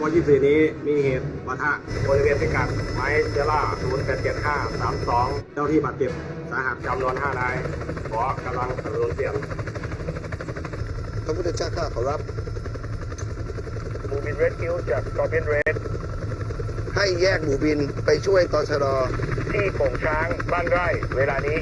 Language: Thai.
วอ24 นี้มีเหตุปะทะบริเวณพิกัดไม้เจล่า087532 เจ้าที่บาดเจ็บสาหัสจำนวน5นาย ขอกำลังสนับสนุนเสียงพระพุทธเจ้าข้าขอรับบูบินเรดคิวจากกอบินเรดให้แยกหมู่บินไปช่วยตชดที่โป่งช้างบ้านไร่เวลานี้